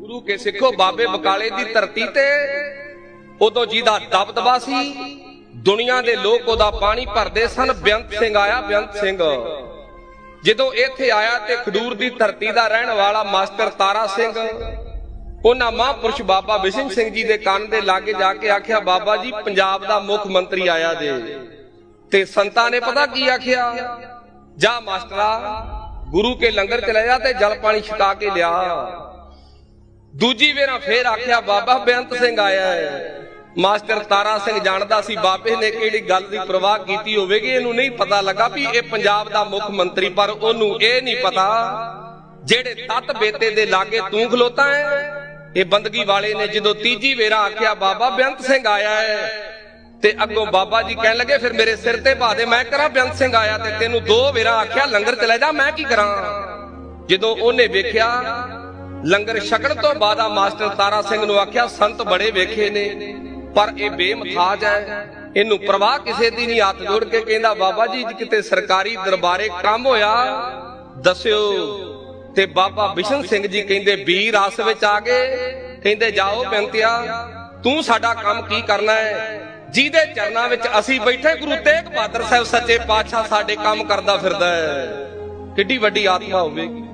ਗੁਰੂ ਕੇ ਸਿੱਖੋ ਬਾਬੇ ਬਕਾਲੇ ਦੀ ਧਰਤੀ ਤੇ। ਉਦੋਂ ਜਿਹਦਾ ਦਬਦਬਾ ਸੀ, ਦੁਨੀਆ ਦੇ ਲੋਕ ਉਹਦਾ ਪਾਣੀ ਭਰਦੇ ਸਨ। ਬੇਅੰਤ ਸਿੰਘ ਆਇਆ ਬੇਅੰਤ ਸਿੰਘ। ਜਦੋਂ ਇੱਥੇ ਆਇਆ ਤੇ ਖਡੂਰ ਦੀ ਧਰਤੀ ਦਾ ਰਹਿਣ ਵਾਲਾ ਮਾਸਟਰ ਤਾਰਾ ਸਿੰਘ, ਉਹਨਾਂ ਮਹਾਂਪੁਰਸ਼ ਬਾਬਾ ਬਿਸ਼ਨ ਸਿੰਘ ਜੀ ਦੇ ਕੰਨ ਦੇ ਲਾਗੇ ਜਾ ਕੇ ਆਖਿਆ, ਬਾਬਾ ਜੀ, ਪੰਜਾਬ ਦਾ ਮੁੱਖ ਮੰਤਰੀ ਆਇਆ ਜੇ। ਤੇ ਸੰਤਾਂ ਨੇ ਪਤਾ ਕੀ ਆਖਿਆ? ਜਾ ਮਾਸਟਰਾ, ਗੁਰੂ ਕੇ ਲੰਗਰ ਚ ਜਾ ਤੇ ਜਲ ਪਾਣੀ ਛਕਾ ਕੇ ਲਿਆ। ਦੂਜੀ ਵੇਰਾ ਫੇਰ ਆਖਿਆ, ਬਾਬਾ ਬੇਅੰਤ ਸਿੰਘ ਆਇਆ ਹੈ। ਮਾਸਟਰ ਤਾਰਾ ਸਿੰਘ ਜਾਣਦਾ ਸੀ ਬਾਬੇ ਨੇ ਕਿਹੜੀ ਗੱਲ ਦੀ ਪ੍ਰਵਾਹ ਕੀਤੀ ਹੋਵੇਗੀ, ਇਹਨੂੰ ਨਹੀਂ ਪਤਾ ਲੱਗਾ ਵੀ ਇਹ ਪੰਜਾਬ ਦਾ ਮੁੱਖ ਮੰਤਰੀ, ਪਰ ਉਹਨੂੰ ਇਹ ਨਹੀਂ ਪਤਾ ਜਿਹੜੇ ਤਤ ਬੇਤੇ ਦੇ ਲਾਗੇ ਤੂੰ ਖਲੋਤਾ ਹੈ। ਇਹ ਬੰਦਗੀ ਵਾਲੇ ਨੇ ਜਦੋਂ ਤੀਜੀ ਵੇਰਾ ਆਖਿਆ, ਬਾਬਾ ਬੇਅੰਤ ਸਿੰਘ ਆਇਆ ਹੈ। ਤੇ ਅੱਗੋਂ ਬਾਬਾ ਜੀ ਕਹਿਣ ਲੱਗੇ, ਫਿਰ ਮੇਰੇ ਸਿਰ ਤੇ ਪਾ ਦੇ, ਮੈਂ ਕਰਾਂ ਬੇਅੰਤ ਸਿੰਘ ਆਇਆ ਤੇ ਤੈਨੂੰ ਦੋ ਵੇਰਾ ਆਖਿਆ, ਲੰਗਰ ਚਲਾ ਜਾ, ਮੈਂ ਕੀ ਕਰਾਂ? ਜਦੋਂ ਉਹਨੇ ਵੇਖਿਆ ਲੰਗਰ ਛਕਣ ਤੋਂ ਬਾਅਦ ਆ ਮਾਸਟਰ ਤਾਰਾ ਸਿੰਘ ਨੂੰ ਆਖਿਆ, ਸੰਤ ਬੜੇ ਵੇਖੇ ਨੇ, ਪਰ ਇਹ ਬੇਮਖਾਜ ਹੈ। ਇਹਨੂੰ ਪ੍ਰਵਾਹ ਕਿਸੇ ਦੀ ਨਹੀਂ, ਹੱਥ ਜੋੜ ਕੇ ਕਹਿੰਦਾ, ਬਾਬਾ ਜੀ ਕਿਤੇ ਸਰਕਾਰੀ ਦਰਬਾਰੇ ਕੰਮ ਹੋਇਆ, ਦੱਸਿਓ। ਤੇ ਬਾਬਾ ਬਿਸ਼ਨ ਸਿੰਘ ਜੀ ਕਹਿੰਦੇ ਵੀਰ ਆਸ ਵਿੱਚ ਆ ਗਏ। ਕਹਿੰਦੇ, ਜਾਓ ਬੇਨਤਿਆ ਤੂੰ ਸਾਡਾ ਕੰਮ ਕੀ ਕਰਨਾ ਹੈ? ਜਿਹਦੇ ਚਰਨਾਂ ਵਿੱਚ ਅਸੀਂ ਬੈਠੇ, ਗੁਰੂ ਤੇਗ ਬਹਾਦਰ ਸਾਹਿਬ ਸੱਚੇ ਪਾਤਸ਼ਾਹ ਸਾਡੇ ਕੰਮ ਕਰਦਾ ਫਿਰਦਾ ਹੈ। ਕਿੱਡੀ ਵੱਡੀ ਆਤਮਾ ਹੋਵੇਗੀ।